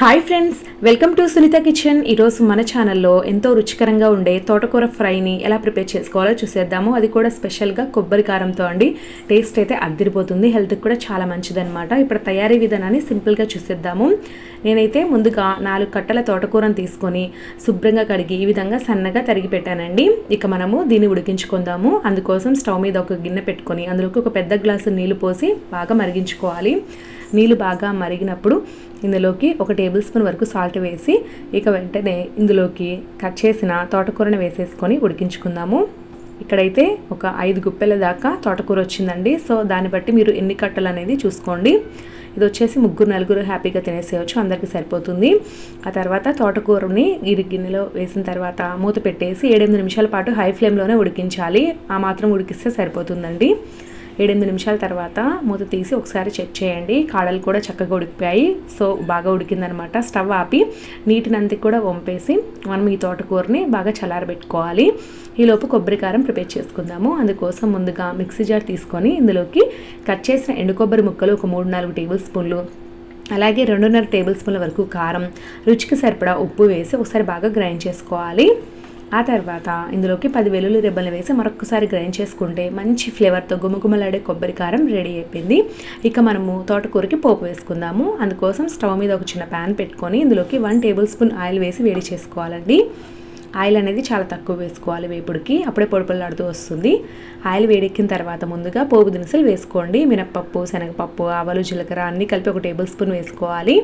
Hi friends welcome to Sunitha kitchen ఈరోజు మన ఛానల్లో ఎంతో రుచికరంగా ఉండే తోటకూర ఫ్రైని ఎలా ప్రిపేర్ చేసుకోవాలో చూసేద్దాము. అది కూడా స్పెషల్గా కొబ్బరి కారంతో అండి. టేస్ట్ అయితే అద్దరిపోతుంది హెల్త్కి కూడా చాలా మంచిదనమాట ఇప్పుడు తయారీ విధానాన్ని సింపుల్గా చూసేద్దాము. నేనైతే ముందుగా నాలుగు కట్టల తోటకూరను తీసుకొని శుభ్రంగా కడిగి ఈ విధంగా సన్నగా తరిగి పెట్టానండి. ఇక మనము దీన్ని ఉడికించుకుందాము. అందుకోసం స్టవ్ మీద ఒక గిన్నె పెట్టుకొని అందులోకి ఒక పెద్ద గ్లాసు నీళ్ళు పోసి బాగా మరిగించుకోవాలి. నీళ్ళు బాగా మరిగినప్పుడు ఇందులోకి ఒక టేబుల్ స్పూన్ వరకు సాల్ట్ వేసి ఇక వెంటనే ఇందులోకి కట్ చేసిన తోటకూరని వేసేసుకొని ఉడికించుకుందాము. ఇక్కడైతే ఒక ఐదు గుప్పెల దాకా తోటకూర వచ్చిందండి. సో దాన్ని బట్టి మీరు ఎన్ని కట్టలు అనేది చూసుకోండి. ఇది వచ్చేసి ముగ్గురు నలుగురు హ్యాపీగా తినేసేయచ్చు. అందరికీ సరిపోతుంది. ఆ తర్వాత తోటకూరని ఈ గిన్నెలో వేసిన తర్వాత మూత పెట్టేసి ఏడెనిమిది నిమిషాల పాటు హై ఫ్లేమ్లోనే ఉడికించాలి. ఆ మాత్రం ఉడికిస్తే సరిపోతుందండి. ఏడెనిమిది నిమిషాల తర్వాత మూత తీసి ఒకసారి చెక్ చేయండి. కాడలు కూడా చక్కగా ఉడికిపోయాయి. సో బాగా ఉడికిందనమాట. స్టవ్ ఆపి నీటినంతా కూడా వంపేసి మనం ఈ తోటకూరని బాగా చల్లారబెట్టుకోవాలి. ఈలోపు కొబ్బరి కారం ప్రిపేర్ చేసుకుందాము. అందుకోసం ముందుగా మిక్సీ జార్ తీసుకొని ఇందులోకి కట్ చేసిన ఎండు కొబ్బరి ముక్కలు ఒక మూడు నాలుగు టేబుల్ స్పూన్లు అలాగే రెండున్నర టేబుల్ స్పూన్ల వరకు కారం రుచికి సరిపడా ఉప్పు వేసి ఒకసారి బాగా గ్రైండ్ చేసుకోవాలి. ఆ తర్వాత ఇందులోకి పది వెల్లుల్లి రెబ్బలు వేసి మరొకసారి గ్రైండ్ చేసుకుంటే మంచి ఫ్లేవర్తో గుమగుమలాడే కొబ్బరి కారం రెడీ అయిపోయింది. ఇక మనము తోటకూరకి పోపు వేసుకుందాము. అందుకోసం స్టవ్ మీద ఒక చిన్న ప్యాన్ పెట్టుకొని ఇందులోకి వన్ టేబుల్ స్పూన్ ఆయిల్ వేసి వేడి చేసుకోవాలండి. ఆయిల్ అనేది చాలా తక్కువ వేసుకోవాలి వేపుడికి. అప్పుడే పొడిపొల్లాడుతూ వస్తుంది. ఆయిల్ వేడెక్కిన తర్వాత ముందుగా పోపు దినుసులు వేసుకోండి. మినప్పప్పు శనగపప్పు ఆవాలు జీలకర్ర అన్నీ కలిపి ఒక టేబుల్ స్పూన్ వేసుకోవాలి.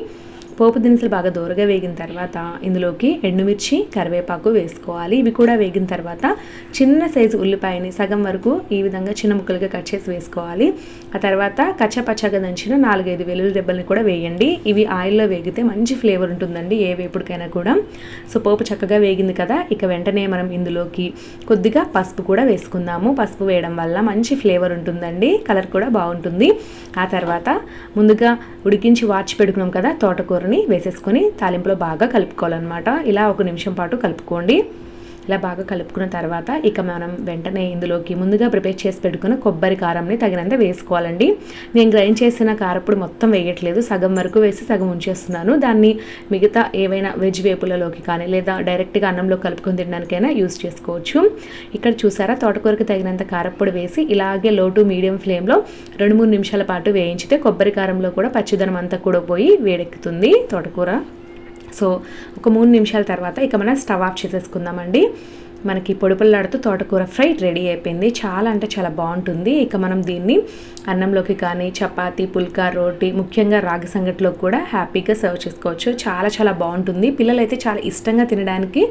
పోపు దినుసులు బాగా దూరగా వేగిన తర్వాత ఇందులోకి ఎండుమిర్చి కరివేపాకు వేసుకోవాలి. ఇవి కూడా వేగిన తర్వాత చిన్న సైజు ఉల్లిపాయని సగం వరకు ఈ విధంగా చిన్న ముక్కలుగా కట్ చేసి వేసుకోవాలి. ఆ తర్వాత కచ్చపచ్చగా దంచిన నాలుగైదు వెల్లుల్లి దెబ్బల్ని కూడా వేయండి. ఇవి ఆయిల్లో వేగితే మంచి ఫ్లేవర్ ఉంటుందండి ఏ వేపుడికైనా కూడా. సో పోపు చక్కగా వేగింది కదా ఇక వెంటనే మనం ఇందులోకి కొద్దిగా పసుపు కూడా వేసుకుందాము. పసుపు వేయడం వల్ల మంచి ఫ్లేవర్ ఉంటుందండి కలర్ కూడా బాగుంటుంది. ఆ తర్వాత ముందుగా ఉడికించి వాచి పెడుకున్నాం కదా తోటకూర కూరని వేసేసుకొని తాలింపులో బాగా కలుపుకోవాలన్నమాట. ఇలా ఒక నిమిషం పాటు కలుపుకోండి. ఇలా బాగా కలుపుకున్న తర్వాత ఇక మనం వెంటనే ఇందులోకి ముందుగా ప్రిపేర్ చేసి పెట్టుకున్న కొబ్బరి కారంని తగినంత వేసుకోవాలండి. నేను గ్రైండ్ చేసిన కారప్పుడు మొత్తం వేయట్లేదు. సగం వరకు వేసి సగం ఉంచేస్తున్నాను. దాన్ని మిగతా ఏవైనా వెజ్ వేపులలోకి కానీ లేదా డైరెక్ట్గా అన్నంలో కలుపుకొని తినడానికైనా యూస్ చేసుకోవచ్చు. ఇక్కడ చూసారా? తోటకూరకు తగినంత కారప్పొడి వేసి ఇలాగే లో టు మీడియం ఫ్లేమ్లో రెండు మూడు నిమిషాల పాటు వేయించితే కొబ్బరి కారంలో కూడా పచ్చిదనం అంతా కూడా పోయి వేడెక్కుతుంది తోటకూర. సో ఒక మూడు నిమిషాల తర్వాత ఇక మనం స్టవ్ ఆఫ్ చేసేసుకుందామండి. మనకి పొడుపుల్లాడుతూ తోటకూర ఫ్రై రెడీ అయిపోయింది. చాలా అంటే చాలా బాగుంటుంది. ఇక మనం దీన్ని అన్నంలోకి కానీ చపాతి పుల్కా రోటీ ముఖ్యంగా రాగి సంగట్లో కూడా హ్యాపీగా సర్వ్ చేసుకోవచ్చు. చాలా చాలా బాగుంటుంది. పిల్లలైతే చాలా ఇష్టంగా తినడానికి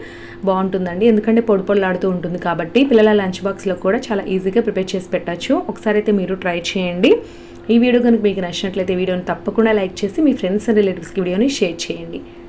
బాగుంటుందండి. ఎందుకంటే పొడిపొల్లాడుతూ ఉంటుంది కాబట్టి పిల్లల లంచ్ బాక్స్లో కూడా చాలా ఈజీగా ప్రిపేర్ చేసి పెట్టచ్చు. ఒకసారి అయితే మీరు ట్రై చేయండి. ఈ వీడియో కనుక మీకు నచ్చినట్లయితే వీడియోని తప్పకుండా లైక్ చేసి మీ ఫ్రెండ్స్ అండ్ రిలేటివ్స్కి వీడియోని షేర్ చేయండి.